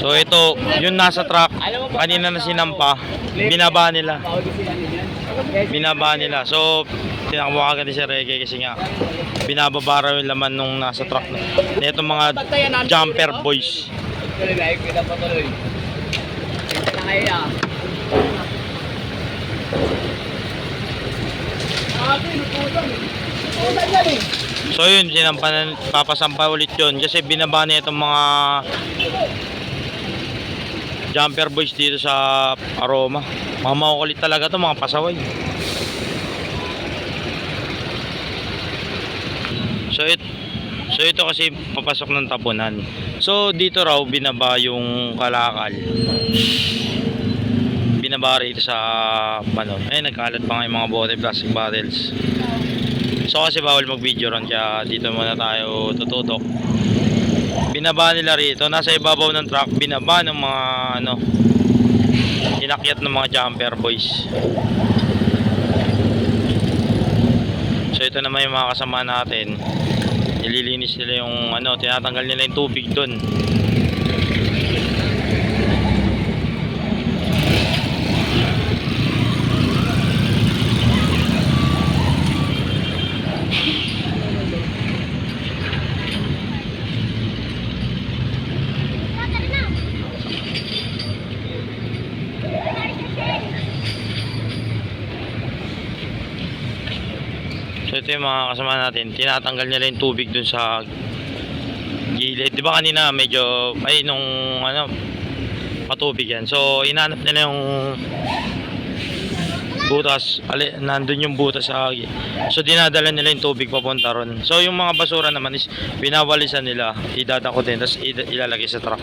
So ito, yung nasa truck, kanina na sinampa, binaba nila. Binaba nila. So, tinakawa agad ni si Reggae kasi nga, binababa raw yung laman nung nasa truck na. itong mga jumper boys. Tuloy ba? Kita pa tuloy. So yun, sinampa na, papasampa ulit yun kasi binaba na itong mga jumper boys dito sa Aroma. Mga makukulit talaga to mga pasaway. So it So ito kasi papasok ng tapunan. So dito raw binaba yung kalakal. Binaba rito sa ano. Eh nagkalat pa nga yung mga bote plastic bottles. So kasi bawal mag-video ron kaya dito muna tayo tututok. Binaba nila rito, nasa ibabaw ng truck, binaba ng mga ano inakyat ng mga jumper boys. So ito naman yung mga kasama natin. Nililinis nila yung ano, tinatanggal nila yung tubig doon. Ito yung mga kasama natin, tinatanggal nila yung tubig dun sa gilid. Di ba kanina medyo, ay nung ano, patubig yan. So inanap nila yung butas, ali, nandun yung butas sa So dinadala nila yung tubig papunta ron. So yung mga basura naman is pinawalisan nila, idadakotin, tapos id- ilalagay sa truck.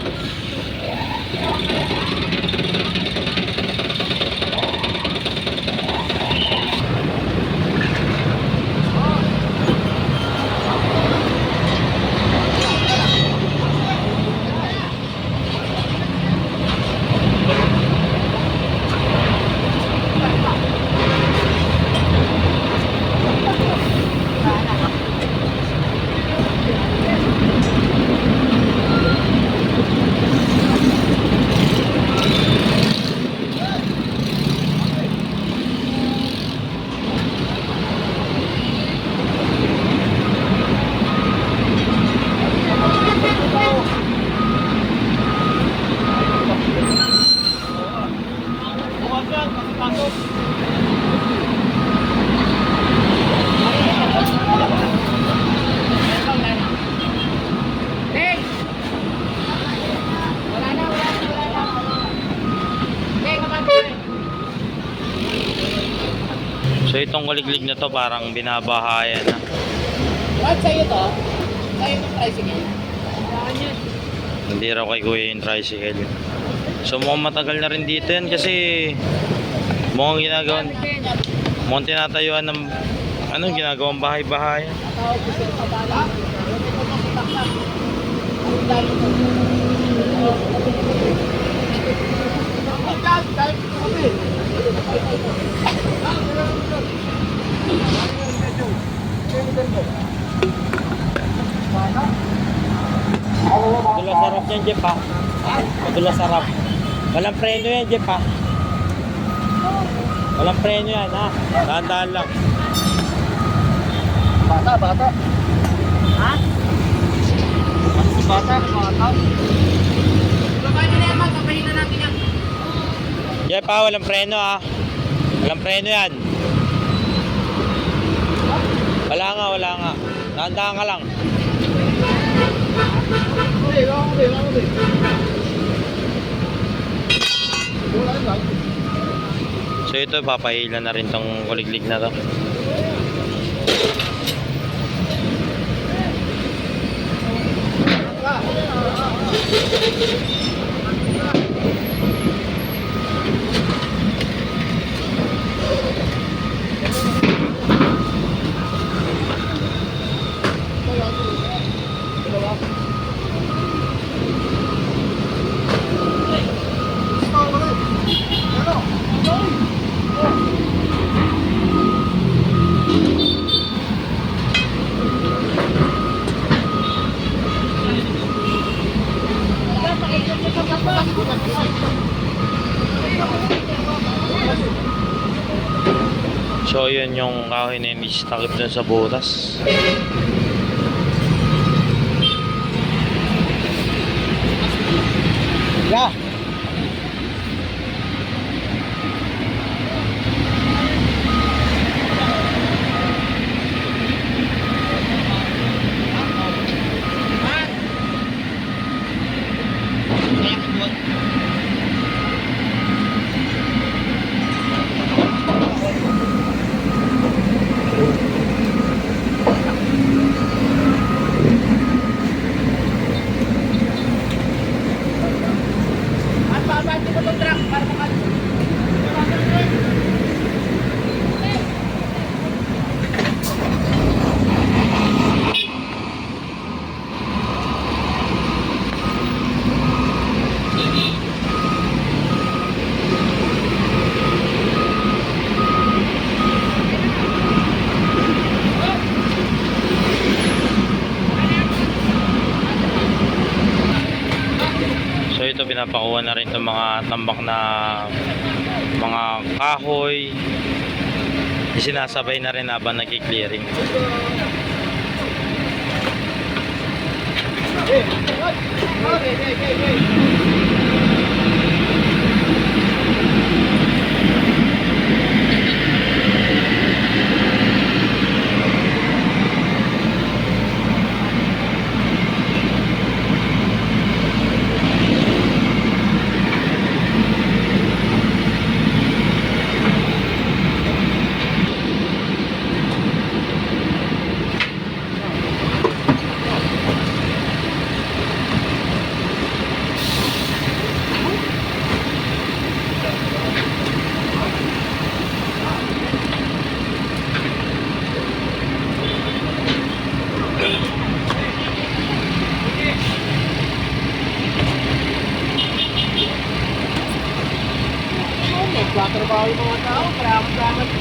Itong kuliglig na to parang binabahayan na. What sa'yo to? Sa'yo to tricycle. Hindi raw kay kuya yung tricycle. So mukhang matagal na rin dito yan kasi mukhang ginagawa, mukhang tinatayuan ng ano, ginagawang bahay-bahay. Madulas sarap yan, Jeff ha. Madulas sarap. Walang preno yan, Jeff ha. Walang preno yan ha. Dahan-dahan lang. Bata, bata. Ha? Si bata, bata. Babae na yan, mag. Papahinga natin yan. Jeff ha, walang preno ha. Walang preno yan. Wala nga, wala nga. Dahan-dahan ka lang. ito, papahila na rin tong kuliglig na to. Yun yung kahoy na yun is takip dun sa butas. So ito pinapakuha na rin itong mga tambak na mga kahoy. Isinasabay na rin habang nagki-clearing. Nagtatrabaho yung mga tao, kaya ਖਰਾਬ ਬਰਾਮਦ